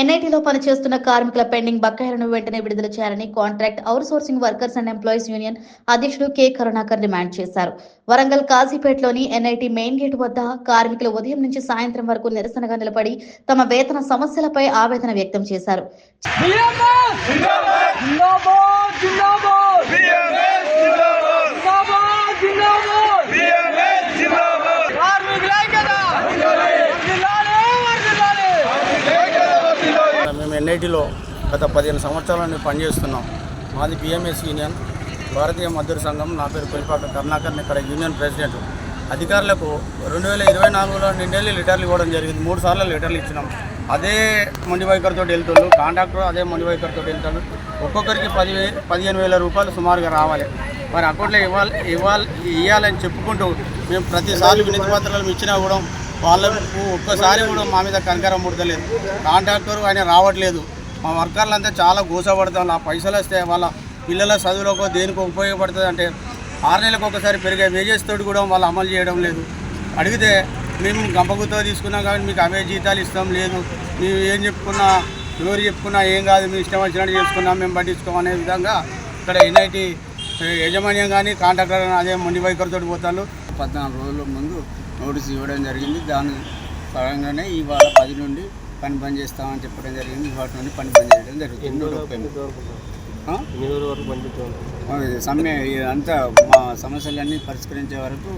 ఎన్ఐటీలో పనిచేస్తున్న కార్మికుల పెండింగ్ బకాయిలను వెంటనే విడుదల చేయాలని contract outsourcing workers and employees union అధ్యక్షుడు కె కరుణాకర్ డిమాండ్ చేశారు వరంగల్ కాజీపేటలోని ఎన్ఐటీ మెయిన్ గేట్ వద్ద కార్మికులు ఉదయం నుంచి సాయంత్రం వరకు నిరసనగా నిలబడి తమ వేతన సమస్యలపై ఆవేదన వ్యక్తం చేశారు జిందాబాద్ జిందాబాద్ జిందాబాద్ కార్మికుల ఐక్యత వర్ధిల్లాలి, వర్ధిల్లాలి. మేము ఎన్ఐటిలో గత పదిహేను సంవత్సరాల నుండి పనిచేస్తున్నాం. మాది బిఎంఎస్ యూనియన్. భారతీయ మద్దతు సంఘం నా పేరు కొలిపాక కరుణాకర్ ఇక్కడ యూనియన్ ప్రెసిడెంట్. అధికారులకు రెండు వేల ఇరవై నాలుగులో నిండేళ్ళు లీటర్లు ఇవ్వడం జరిగింది. మూడు సార్లు లీటర్లు ఇచ్చినాం. అదే మొండి వైఖరితో వెళ్తాడు కాంట్రాక్టర్ అదే మొండి వైఖరితో వెళ్తాడు ఒక్కొక్కరికి పది పదిహేను వేల రూపాయలు సుమారుగా రావాలి. మరి అకౌంట్లో ఇవ్వాలి ఇవ్వాలి ఇవ్వాలని చెప్పుకుంటూ మేము ప్రతిసారి వినతి పత్రాలు ఇచ్చినా కూడా వాళ్ళకు ఒక్కసారి కూడా మా మీద కంకరం ముడతలేదు కాంట్రాక్టర్ ఆయన రావట్లేదు. మా వర్కర్లంతా చాలా గోసపడతాం ఆ పైసలు వస్తే వాళ్ళ పిల్లల చదువులకు దేనికి ఉపయోగపడుతుంది అంటే ఆరు నెలలకు ఒకసారి పెరిగే వేజెస్ తోటి కూడా వాళ్ళు అమలు చేయడం లేదు. అడిగితే మేము గంపగుతో తీసుకున్నాం కాబట్టి మీకు అవే జీతాలు ఇస్తాం లేదు. మేము ఏం చెప్పుకున్నా ఎవరు చెప్పుకున్నా ఏం కాదు మీ ఇష్టం వచ్చినట్టు చేసుకున్నాం మేము పట్టించుకోమనే విధంగా ఇక్కడ ఎన్ఐటి యజమాన్యం కానీ కాంట్రాక్టర్ అదే మొండి వైఖరితో పోతారు పద్నాలుగు రోజుల ముందు నోటీస్ ఇవ్వడం జరిగింది. దాని పరంగానే ఇవాళ పది నుండి పని బంద్ చేస్తామని చెప్పడం జరిగింది. ఇవాటి నుండి పని బంద్ చేయడం జరుగుతుంది. సమ్మె అంతా మా సమస్యలన్నీ పరిష్కరించే వరకు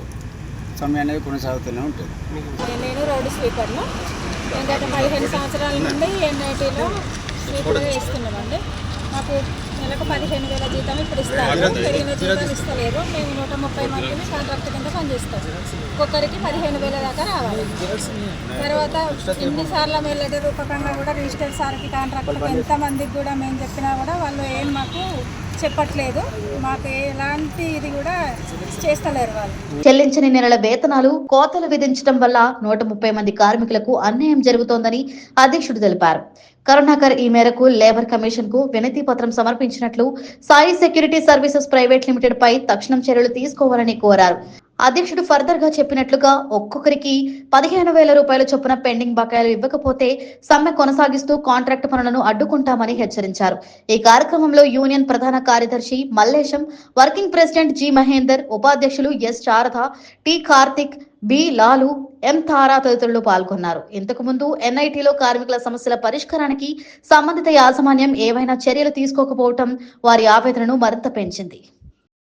సమ్మె అనేది కొనసాగుతూనే ఉంటుంది. నేను రోడ్డు స్వీపర్ను గత పదిహేను సంవత్సరాల నుండి ఎన్ఐటీలో స్వీపర్ చేస్తున్నామండి మాకు నెలకు పదిహేను వేల జీతం ఇప్పుడు ఇస్తారు. పెరిగిన జీతం ఇస్తలేరు. మేము నూట ముప్పై మందిని కాంట్రాక్ట్ కింద పనిచేస్తాం. ఒక్కొక్కరికి పదిహేను వేల దాకా రావాలి. తర్వాత ఎన్నిసార్లు మేము లెటర్ రూపకంగా కూడా రిజిస్టర్ సార్కి కాంట్రాక్ట్ ఎంతమందికి కూడా మేము చెప్పినా కూడా వాళ్ళు ఏం మాకు చెప్పట్లేదు. మాకు ఎలాంటి ఇది కూడా చేస్తలేరు వాళ్ళు. చెల్లించని నెలల వేతనాలు కోతలు విధించడం వల్ల నూట ముప్పై మంది కార్మికులకు అన్యాయం జరుగుతోందని అధ్యక్షుడు తెలిపారు. కరుణాకర్ ఈ మేరకు లేబర్ కమిషన్కు వినతి పత్రం సమర్పించినట్లు Sai security services private limited పై తక్షణం చర్యలు తీసుకోవాలని కోరారు. అధ్యక్షుడు ఫర్దర్గా చెప్పినట్లుగా ఒక్కొక్కరికి పదిహేను వేల రూపాయల చొప్పున పెండింగ్ బకాయిలు ఇవ్వకపోతే సమ్మె కొనసాగిస్తూ కాంట్రాక్ట్ పనులను అడ్డుకుంటామని హెచ్చరించారు. ఈ కార్యక్రమంలో యూనియన్ ప్రధాన కార్యదర్శి Mallesham working president G Mahender ఉపాధ్యక్షులు S Sharada T Karthik B Lalu M Tara తదితరులు పాల్గొన్నారు. ఇంతకు ముందు ఎన్ఐటిలో కార్మికుల సమస్యల పరిష్కారానికి సంబంధిత యాజమాన్యం ఏవైనా చర్యలు తీసుకోకపోవటం వారి ఆవేదనను మరింత పెంచింది.